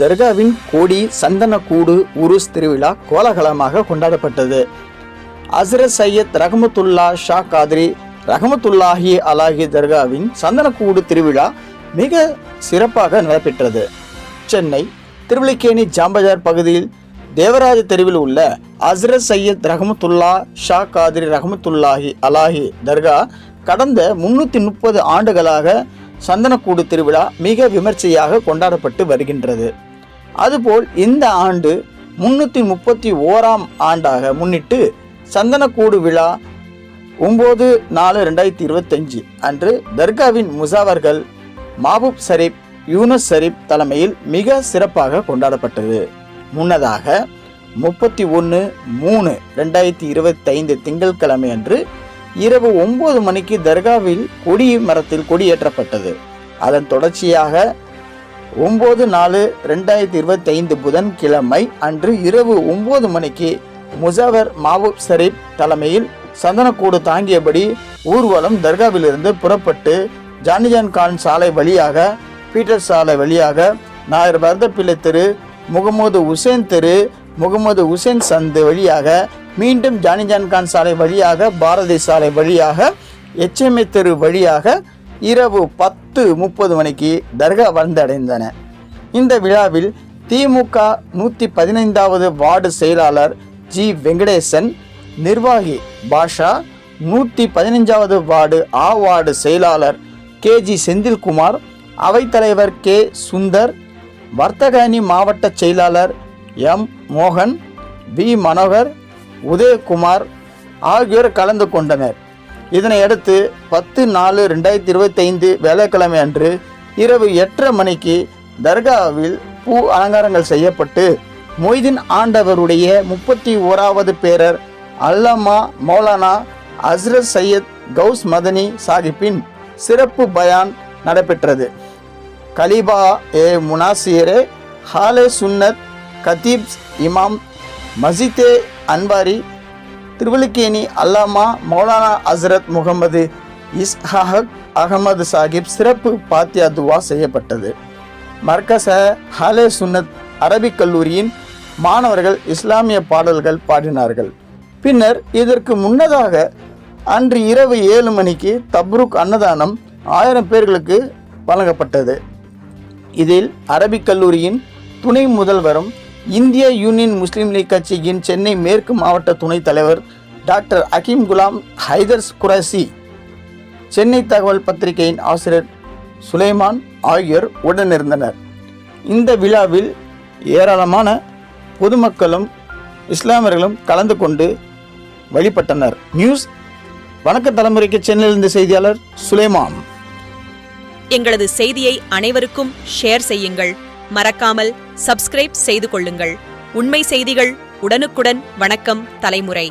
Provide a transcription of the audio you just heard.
தர்காவின் கோடி சந்தனக்கூடு உருஸ் திருவிழா கோலாகலமாக கொண்டாடப்பட்டது. அஸ்ரத் சையத் ரஹமத்துல்லா ஷா காத்ரி ரஹமத்துல்லாஹி அலாஹி தர்காவின் சந்தனக்கூடு திருவிழா மிக சிறப்பாக நடைபெற்றது. சென்னை திருவிழிக்கேணி ஜாம்பஜார் பகுதியில் தேவராஜ தெருவில் உள்ள அஸ்ரத் சையத் ரஹமத்துல்லா ஷா காத்ரி ரஹமத்துல்லாஹி அலாஹி தர்கா கடந்த முன்னூற்றி முப்பது ஆண்டுகளாக சந்தனக்கூடு திருவிழா மிக விமர்சையாக கொண்டாடப்பட்டு வருகின்றது. அதுபோல் இந்த ஆண்டு முன்னூற்றி முப்பத்தி ஓராம் ஆண்டாக முன்னிட்டு சந்தனக்கூடு விழா ஒம்பது நாலு ரெண்டாயிரத்தி இருபத்தஞ்சு அன்று தர்காவின் முசாவர்கள் மாபூப் சரீப் யூனஸ் ஷரீப் தலைமையில் மிக சிறப்பாக கொண்டாடப்பட்டது. முன்னதாக முப்பத்தி ஒன்று மூணு ரெண்டாயிரத்தி இருபத்தைந்து திங்கட்கிழமை அன்று இரவு ஒன்பது மணிக்கு தர்காவில் கொடி மரத்தில் கொடியேற்றப்பட்டது. அதன் தொடர்ச்சியாக ஒம்பது நாலு ரெண்டாயிரத்தி இருபத்தைந்து புதன்கிழமை அன்று இரவு ஒம்பது மணிக்கு முசாவர் மாவூப் ஷரீப் தலைமையில் சந்தனக்கூடு தாங்கியபடி ஊர்வலம் தர்காவிலிருந்து புறப்பட்டு ஜானிஜான் கான் சாலை வழியாக பீட்டர் சாலை வழியாக நாயர் பரதப்பிள்ளை தெரு முகமது உசேன் தெரு முகமது உசேன் சந்து வழியாக மீண்டும் ஜானிஜான்கான் சாலை வழியாக பாரதி சாலை வழியாக எச்எம்ஏ தெரு வழியாக இரவு பத்து முப்பது மணிக்கு தர்கா வந்தடைந்தன. இந்த விழாவில் திமுக நூற்றி பதினைந்தாவது வார்டு செயலாளர் ஜி வெங்கடேசன் நிர்வாகி பாஷா நூற்றி பதினைஞ்சாவது வார்டு ஆ வார்டு செயலாளர் கே ஜி செந்தில்குமார் அவைத்தலைவர் கே சுந்தர் வர்த்தக அணி மாவட்ட செயலாளர் எம் மோகன் வி மனோகர் உதயகுமார் ஆகியோர் கலந்து கொண்டனர். இதனையடுத்து பத்து நாலு ரெண்டாயிரத்தி இருபத்தைந்து வேலைக்கிழமை அன்று இரவு எட்டரை மணிக்கு தர்காவில் பூ அலங்காரங்கள் செய்யப்பட்டு மொய்தீன் ஆண்டவருடைய முப்பத்தி ஓராவது பேரர் அல்லமா மௌலானா அஸ்ரத் சையத் கவுஸ் மதனி சாஹிப்பின் சிறப்பு பயான் நடைபெற்றது. கலிபா ஏ முனாசியரே ஹாலே சுன்னத் கதீப் இமாம் மசிதே அன்பாரி திருவல்லிக்கேணி அல்லாமா மௌலானா ஹசரத் முகமது இஸ்ஹாக் அகமது சாஹிப் சிறப்பு பாத்தியா துவா செய்யப்பட்டது. மர்கச ஹலே சுன்னத் அரபிக் கல்லூரியின் மாணவர்கள் இஸ்லாமிய பாடல்கள் பாடினார்கள். பின்னர் இதற்கு முன்னதாக அன்று இரவு ஏழு மணிக்கு தப்ருக் அன்னதானம் ஆயிரம் பேர்களுக்கு வழங்கப்பட்டது. இதில் அரபிக் கல்லூரியின் துணை முதல்வரும் இந்திய யூனியன் முஸ்லீம் லீக் கட்சியின் சென்னை மேற்கு மாவட்ட துணைத் தலைவர் டாக்டர் அகீம் குலாம் ஹைதர்ஸ் குரசி சென்னை தகவல் பத்திரிகையின் ஆசிரியர் சுலைமான் ஆகியோர் உடனிருந்தனர். இந்த விழாவில் ஏராளமான பொதுமக்களும் இஸ்லாமியர்களும் கலந்து கொண்டு வழிபட்டனர். நியூஸ் வணக்க தலைமுறைக்கு சென்னையிலிருந்து செய்தியாளர் சுலைமான். எங்களது செய்தியை அனைவருக்கும் ஷேர் செய்யுங்கள். மறக்காமல் சப்ஸ்கிரைப் செய்து கொள்ளுங்கள். உண்மை செய்திகள் உடனுக்குடன் வணக்கம் தலைமுறை.